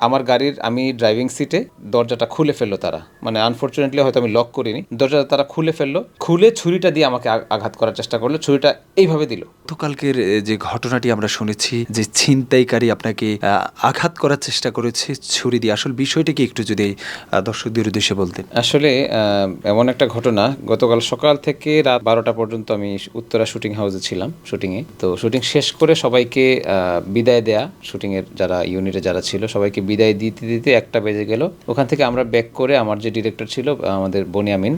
আমার গাড়ির আমি ড্রাইভিং সিটে দরজাটা খুলে ফেলল তারা। মানে আনফর্চুনেটলি হয়তো আমি লক করিনি। দরজাটা তারা খুলে ফেলল। খুলে ছুরিটা দিয়ে আমাকে আঘাত করার চেষ্টা করল। ছুরিটা এইভাবে দিল। গতকালকের যে ঘটনাটি আমরা শুনেছি, যে ছিনতাইকারী আপনাকে আঘাত করার চেষ্টা করেছে, ছুরি দিয়ে। আসল বিষয়টিকে একটু যদি দর্শকদের উদ্দেশ্যে বলতেন। আসলে এমন একটা ঘটনা। গতকাল সকাল থেকে রাত বারোটা পর্যন্ত আমি উত্তরা শুটিং হাউসে ছিলাম শুটিংয়ে তো শুটিং শেষ করে সবাইকে বিদায় দেয়া শুটিংয়ের যারা ইউনিটে যারা ছিল, সবাইকে বিদায় দিতে দিতে একটা বেজে গেল। ওখান থেকে আমরা ব্যাক করে আমার যে ডিরেক্টর ছিল, আমাদের বনিয়ামিন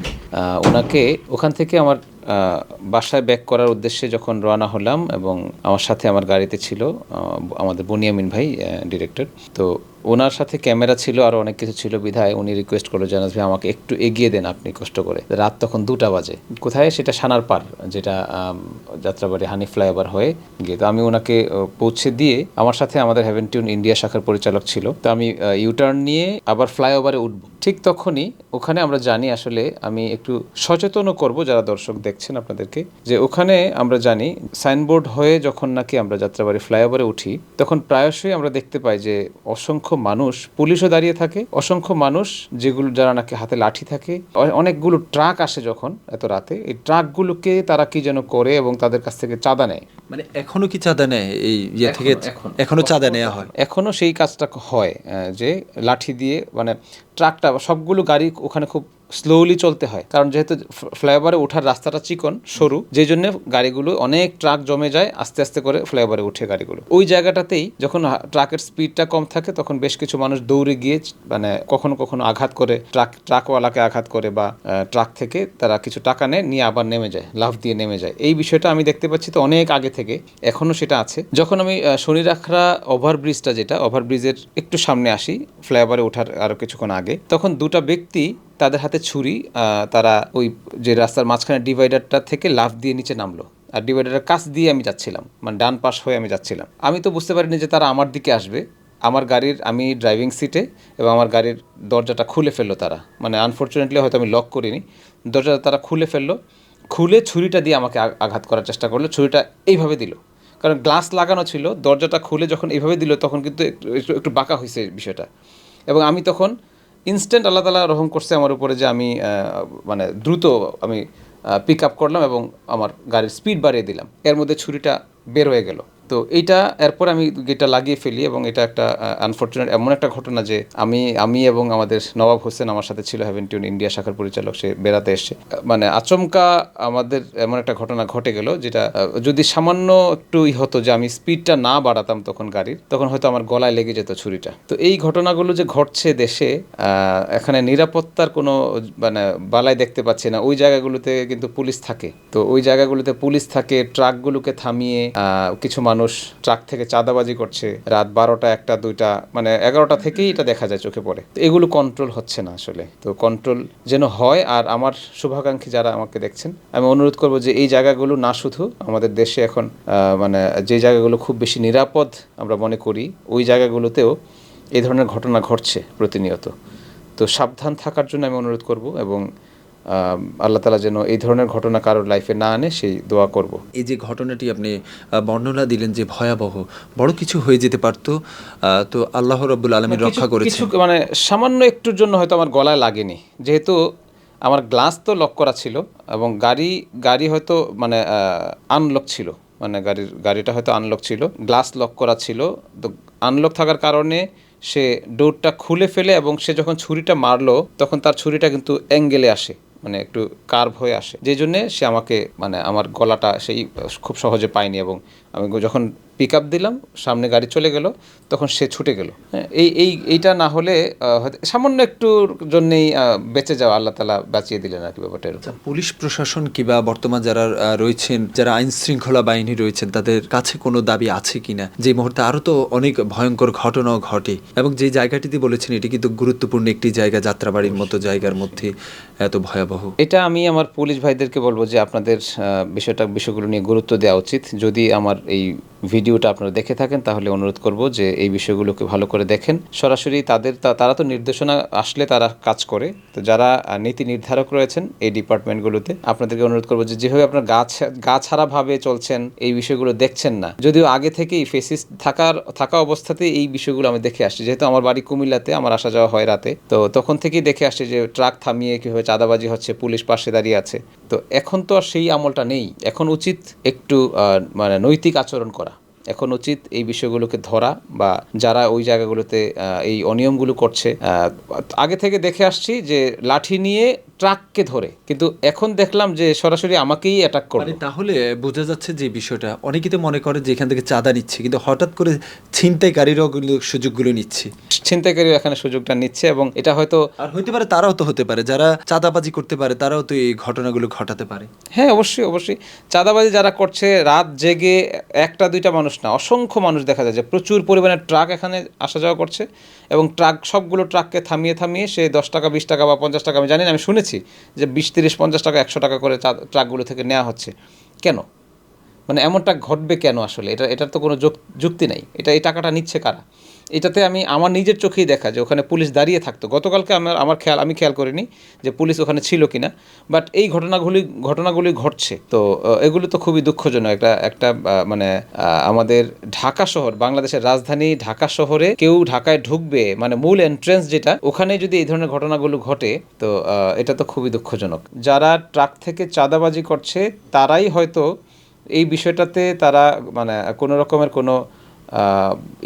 ওনাকে ওখান থেকে আমার বাসায় ব্যাক করার উদ্দেশ্যে যখন রওনা হলাম এবং আমার সাথে আমার গাড়িতে ছিল আমাদের বনিয়ামিন ভাই ডিরেক্টর তো ওনার সাথে ক্যামেরা ছিল, আর অনেক কিছু ছিল। বিধায় উনি রিকোয়েস্ট করল জানাজ ভাই, আমাকে একটু এগিয়ে দেন আপনি কষ্ট করে। রাত তখন দুটা বাজে। কোথায়? সেটা সানার পার যেটা যাত্রাবাড়ি হানি ফ্লাইওভার হয়ে গিয়ে। তো আমি ওনাকে পৌঁছে দিয়ে আমার সাথে আমাদের হেভেন টিউন ইন্ডিয়া শাখার পরিচালক ছিল। তো আমি ইউটার্ন নিয়ে আবার ফ্লাইওভারে উঠব। ঠিক তখনই ওখানে আমরা জানি আসলে, আমি একটু সচেতনও করব, যারা দর্শক দেখছেন আপনাদেরকে, যে ওখানে আমরা জানি সাইনবোর্ড হয়ে যখন নাকি আমরা যাত্রাবাড়ি ফ্লাইওভারে উঠি, তখন প্রায়শই আমরা দেখতে পাই যে অসংখ্য মানুষ পুলিশও দাঁড়িয়ে থাকে অসংখ্য মানুষ যেগুলো যারা নাকি হাতে লাঠি থাকে। অনেকগুলো ট্রাক আসে যখন এত রাতে। এই ট্রাকগুলোকে তারা কি যেন করে এবং তাদের কাছ থেকে চাঁদা নেয়। মানে এখনও কি চাঁদা নেয় এই ইয়ে থেকে? এখনও। চাঁদা নেওয়া হয়? এখনও সেই কাজটা হয় যে লাঠি দিয়ে মানে ট্রাকটা সবগুলো গাড়ি ওখানে খুব স্লোলি চলতে হয়। কারণ যেহেতু ফ্লাইওভারে ওঠার রাস্তাটা চিকন সরু যেই জন্য গাড়িগুলো অনেক ট্রাক জমে যায় আস্তে আস্তে করে ফ্লাইওভারে উঠে গাড়িগুলো। ওই জায়গাটাতেই যখন ট্রাকের স্পিডটা কম থাকে তখন বেশ কিছু মানুষ দৌড়ে গিয়ে মানে কখনো কখনো আঘাত করে ট্রাক ট্রাকওয়ালাকে আঘাত করে বা ট্রাক থেকে তারা কিছু টাকা নেয় নিয়ে আবার নেমে যায় লাফ দিয়ে নেমে যায়। এই বিষয়টা আমি দেখতে পাচ্ছি তো অনেক আগে থেকে এখনও সেটা আছে। যখন আমি আহ, শনিরাখরা ওভারব্রিজটা যেটা ওভারব্রিজের একটু সামনে আসি ফ্লাইওভারে ওঠার আরও কিছুক্ষণ আগে তখন দুটা ব্যক্তি তাদের হাতে ছুরি তারা ওই যে রাস্তার মাঝখানে ডিভাইডারটা থেকে লাফ দিয়ে নিচে নামলো। আর ডিভাইডারের কাছ দিয়ে আমি যাচ্ছিলাম মানে ডান পাশ হয়ে আমি যাচ্ছিলাম। আমি তো বুঝতে পারিনি যে তারা আমার দিকে আসবে। আমার গাড়ির, আমি ড্রাইভিং সিটে এবং আমার গাড়ির দরজাটা খুলে ফেলল তারা। মানে আনফর্চুনেটলি হয়তো আমি লক করিনি। দরজাটা তারা খুলে ফেলল। খুলে ছুরিটা দিয়ে আমাকে আঘাত করার চেষ্টা করল। ছুরিটা এইভাবে দিল। কারণ গ্লাস লাগানো ছিল, দরজাটা খুলে যখন এইভাবে দিল, তখন কিন্তু একটু একটু বাঁকা হয়েছে বিষয়টা। এবং আমি তখন ইনস্ট্যান্ট আল্লাহ তালা রহম করছে আমার উপরে যে আমি মানে দ্রুত আমি পিক আপ করলাম এবং আমার গাড়ির স্পিড বাড়িয়ে দিলাম। এর মধ্যে ছুরিটা বের হয়ে গেল। তো এইটা এরপর আমি গেটটা লাগিয়ে ফেলি এবং এটা একটা আনফর্চুনেট এমন একটা ঘটনা যে আমি আমি এবং আমাদের নবাব হোসেন আমার সাথে ছিল হ্যাভেন টিউন ইন্ডিয়া শাখার পরিচালক, সে বেড়াতে এসছে। মানে আচমকা আমাদের এমন একটা ঘটনা ঘটে গেল যেটা যদি সামান্য একটু হতো যে আমি স্পিডটা না বাড়াতাম তখন গাড়ির, তখন হয়তো আমার গলায় লেগে যেত ছুরিটা। তো এই ঘটনাগুলো যে ঘটছে দেশে এখানে নিরাপত্তার কোনো মানে বালাই দেখতে পাচ্ছি না। ওই জায়গাগুলোতে কিন্তু পুলিশ থাকে। তো ওই জায়গাগুলোতে পুলিশ থাকে, ট্রাকগুলোকে থামিয়ে কিছু মানুষ ট্রাক থেকে চাঁদাবাজি করছে, রাত বারোটা, একটা, দুইটা মানে এগারোটা থেকেই এটা দেখা যায় চোখে পড়ে। তো এগুলো কন্ট্রোল হচ্ছে না আসলে। তো কন্ট্রোল যেন হয়, আর আমার শুভাকাঙ্ক্ষী যারা আমাকে দেখছেন, আমি অনুরোধ করব যে এই জায়গাগুলো না শুধু আমাদের দেশে এখন মানে যে জায়গাগুলো খুব বেশি নিরাপদ আমরা মনে করি, ওই জায়গাগুলোতেও এই ধরনের ঘটনা ঘটছে প্রতিনিয়ত। তো সাবধান থাকার জন্য আমি অনুরোধ করব এবং আল্লাহ তালা যেন এই ধরনের ঘটনা কারোর লাইফে না আনে সেই দোয়া করব। এই যে ঘটনাটি আপনি বর্ণনা দিলেন যে ভয়াবহ বড় কিছু হয়ে যেতে পারতো তো আল্লাহ রব্বুল আলমীর রক্ষা করেছে কিছু মানে সামান্য একটুর জন্য হয়তো আমার গলায় লাগেনি। যেহেতু আমার গ্লাস তো লক করা ছিল এবং গাড়ি গাড়ি হয়তো মানে আনলক ছিল। মানে গাড়ির গাড়িটা হয়তো আনলক ছিল গ্লাস লক করা ছিল। তো আনলক থাকার কারণে সে ডোরটা খুলে ফেলে এবং সে যখন ছুরিটা মারলো তখন তার ছুরিটা কিন্তু অ্যাঙ্গেলে আসে। মানে একটু কার্ভ হয়ে আসে। যে জন্যে সে আমাকে মানে আমার গলাটা সেই খুব সহজে পায়নি এবং আমি যখন পিক আপ দিলাম সামনে গাড়ি চলে গেল তখন সে ছুটে গেল। হ্যাঁ, এই এই এইটা না হলে হয়তো সামান্য একটুর জন্যেই বেঁচে যাওয়া আল্লাহ তালা বাঁচিয়ে দিলেন আর কি ব্যাপারটা এরকম। আচ্ছা, পুলিশ প্রশাসন কিংবা বর্তমান যারা রয়েছেন যারা আইন শৃঙ্খলা বাহিনী রয়েছেন তাদের কাছে কোনো দাবি আছে কিনা? যে মুহূর্তে আরও তো অনেক ভয়ঙ্কর ঘটনাও ঘটে। এবং যে জায়গাটিতে বলেছেন এটি কিন্তু গুরুত্বপূর্ণ একটি জায়গা যাত্রাবাড়ির মতো জায়গার মধ্যে এত ভয়াবহ। এটা আমি আমার পুলিশ ভাইদেরকে বলব যে আপনাদের বিষয়টা বিষয়গুলো নিয়ে গুরুত্ব দেওয়া উচিত। যদি আমার এই ভিডিওটা আপনারা দেখে থাকেন, তাহলে অনুরোধ করব যে এই বিষয়গুলোকে ভালো করে দেখেন। সরাসরি তাদের তারা তো নির্দেশনা আসলে তারা কাজ করে। তো যারা নীতি নির্ধারক রয়েছেন এই ডিপার্টমেন্টগুলোতে, আপনাদেরকে অনুরোধ করব যে যেভাবে আপনার গাছ গা ছাড়াভাবে চলছেন, এই বিষয়গুলো দেখছেন না। যদিও আগে থেকেই ফেসিস থাকার, থাকা অবস্থাতে এই বিষয়গুলো আমি দেখে আসছি। যেহেতু আমার বাড়ি কুমিল্লাতে, আমার আসা যাওয়া হয় রাতে, তো তখন থেকেই দেখে আসছি যে ট্রাক থামিয়ে কীভাবে চাঁদাবাজি হচ্ছে, পুলিশ পাশে দাঁড়িয়ে আছে। তো এখন তো আর সেই আমলটা নেই। এখন উচিত একটু মানে নৈতিক আচরণ করা। এখন উচিত এই বিষয়গুলোকে ধরা বা যারা ওই জায়গাগুলোতে এই অনিয়মগুলো করছে আগে থেকে দেখে আসছি যে লাঠি নিয়ে ট্রাককে ধরে। কিন্তু এখন দেখলাম যে সরাসরি আমাকেই অ্যাটাক মানে করল তাহলে বোঝা যাচ্ছে যে বিষয়টা অনেকেই তো মনে করে যে এখান থেকে চাঁদা নিচ্ছে কিন্তু হঠাৎ করে ছিনতাইকারীরাও সুযোগগুলো নিচ্ছে। ছিনতাইকারী এখানে সুযোগটা নিচ্ছে এবং এটা হয়তো আর হইতে পারে তারাও তো হতে পারে যারা চাঁদাবাজি করতে পারে তারাও তো এই ঘটনাগুলো ঘটাতে পারে। হ্যাঁ অবশ্যই অবশ্যই। চাঁদাবাজি যারা করছে রাত জেগে একটা দুইটা মানুষ না অসংখ্য মানুষ দেখা যায় যে প্রচুর পরিমাণে ট্রাক এখানে আসা যাওয়া করছে এবং ট্রাক সবগুলো ট্রাককে থামিয়ে থামিয়ে সে দশ টাকা বিশ টাকা বা পঞ্চাশ টাকা আমি জানি না আমি শুনেছি। যে বিশ, তিরিশ, পঞ্চাশ টাকা, একশো টাকা করে ট্রাকগুলো থেকে নেওয়া হচ্ছে। কেন? মানে এমনটা ঘটবে কেন আসলে? এটা, এটার তো কোনো যুক- যুক্তি নেই। এটা, এই টাকাটা নিচ্ছে কারা? এটাতে আমি আমার নিজের চোখেই দেখা যে ওখানে পুলিশ দাঁড়িয়ে থাকতো। গতকালকে আমার আমার খেয়াল, আমি খেয়াল করিনি যে পুলিশ ওখানে ছিল কি না বাট এই ঘটনাগুলি ঘটনাগুলি ঘটছে। তো এগুলো তো খুবই দুঃখজনক। একটা একটা মানে আমাদের ঢাকা শহর, বাংলাদেশের রাজধানী ঢাকা শহরে কেউ ঢাকায় ঢুকবে মানে মূল এন্ট্রেন্স যেটা, ওখানে যদি এই ধরনের ঘটনাগুলো ঘটে, তো এটা তো খুবই দুঃখজনক। যারা ট্রাক থেকে চাঁদাবাজি করছে, তারাই হয়তো এই বিষয়টাতে তারা মানে কোনো রকমের কোনো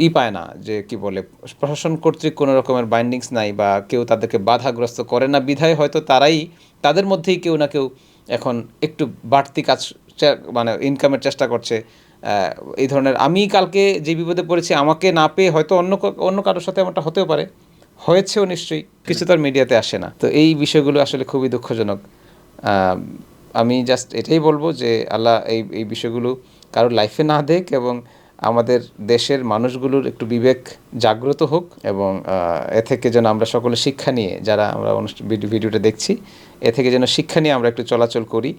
ই পায় না যে কি বলে, প্রশাসন কর্তৃক কোনো রকমের বাইন্ডিংস নাই বা কেউ তাদেরকে বাধাগ্রস্ত করে না। বিধায় হয়তো তারাই তাদের মধ্যেই কেউ না কেউ এখন একটু বাড়তি কাজ মানে ইনকামের চেষ্টা করছে। এই ধরনের আমি কালকে যে বিপদে পড়েছি আমাকে না পেয়ে হয়তো অন্য অন্য কারোর সাথে এমনটা হতেও পারে। হয়েছেও নিশ্চয়ই, কিছু তো আর মিডিয়াতে আসে না। তো এই বিষয়গুলো আসলে খুবই দুঃখজনক। আমি জাস্ট এটাই বলব যে আল্লাহ এই এই বিষয়গুলো কারোর লাইফে না দেখ এবং আমাদের দেশের মানুষগুলোর একটু বিবেক জাগ্রত হোক এবং এ থেকে যেন আমরা সকলে শিক্ষা নিয়ে, যারা আমরা ভিডিওটা দেখছি, এ থেকে যেন শিক্ষা নিয়ে আমরা একটু চলাচল করি।